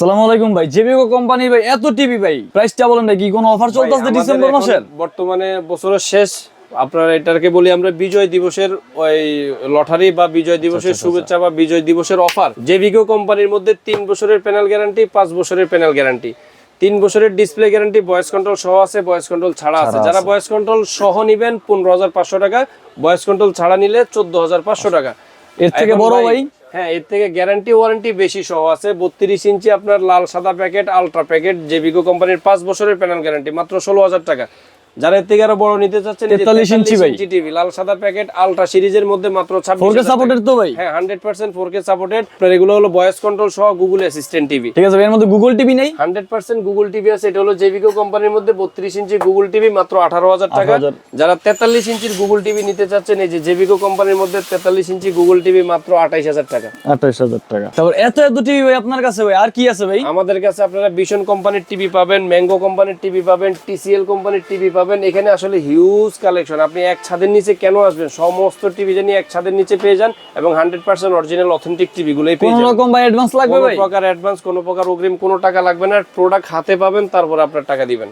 সালাম আলাইকুম ভাই। জেবিকো কোম্পানি ভাই এত টিভি ভাই। প্রাইসটা বলেন ভাই কি কোনো অফার চলতেছে ডিসেম্বর মাসের? বর্তমানে বছরের শেষ। আপনার এটাকে বলি আমরা বিজয় দিবসের ওই লটারি বা বিজয় দিবসের আচ্ছা, শুভেচ্ছা বা বিজয় দিবসের অফার জেভিকো কোম্পানির মধ্যে তিন বছরের প্যানেল গ্যারান্টি পাঁচ বছরের প্যানেল গ্যারান্টি তিন বছরের ডিসপ্লে গ্যারান্টি ভয়েস কন্ট্রোল সহ আছে ভয়েস কন্ট্রোল ছাড়া আছে। যারা ভয়েস কন্ট্রোল সহ নিবেন পনেরো হাজার পাঁচশো টাকা। ভয়েস কন্ট্রোল ছাড়া নিলে চোদ্দ হাজার পাঁচশো টাকা। এর থেকে বড় ভাই হ্যাঁ এর থেকে গ্যারান্টি ওয়ারেন্টি বেশি সহ আছে। বত্রিশ ইঞ্চি আপনার লাল সাদা প্যাকেট আলট্রা প্যাকেট জেবিকো কোম্পানির পাঁচ বছরের প্যানেল গ্যারান্টি মাত্র ষোলো হাজার টাকা। যারা এর থেকে আরও বড় নিতে চাচ্ছেন 43 ইঞ্চি ভাই। টিভি লাল সাদা প্যাকেট আলট্রা সিরিজের মধ্যে মাত্র ছাব্বিশ 4K সাপোর্টেড তো ভাই? হ্যাঁ hundred percent four K supported আপনার এগুলো হলো ভয়েস কন্ট্রোল সহ গুগল অ্যাসিস্ট্যান্ট টিভি ঠিক আছে এর মধ্যে গুগল টিভি নেই? হান্ড্রেড পার্সেন্ট গুগল টিভি আছে এটা হলো জেভিকো কোম্পানির মধ্যে বত্রিশ ইঞ্চি গুগল টিভি মাত্র আঠারো হাজার টাকা। যারা তেতাল্লিশ ইঞ্চির গুগল টিভি নিতে চাচ্ছেন এই যে জেভিকো কোম্পানির মধ্যে তেতাল্লিশ ইঞ্চি গুগল টিভি মাত্র আঠাইশ হাজার টাকা। আঠাইশ হাজার টাকা। তারপর এত এত টিভি ভাই আপনার কাছে ভাই আর কি আছে ভাই? আমাদের কাছে আপনারা ভীষণ কোম্পানির টিভি পাবেন ম্যাঙ্গো কোম্পানির টিভি পাবেন টিসিএল কোম্পানির টিভি পাবেন। এখানে আসলে হিউজ কালেকশন আপনি এক ছাদের নিচে কেন আসবেন? সমস্ত টিভি জানি এক ছাদের নিচে পেয়ে যান এবং hundred percent original authentic TV গুলোই পেয়ে যান রকম ভাই অ্যাডভান্স লাগবে কোনো প্রকার অ্যাডভান্স কোনো প্রকার অগ্রিম কোনো টাকা লাগবে না। প্রোডাক্ট হাতে পাবেন তারপর আপনার টাকা দিবেন।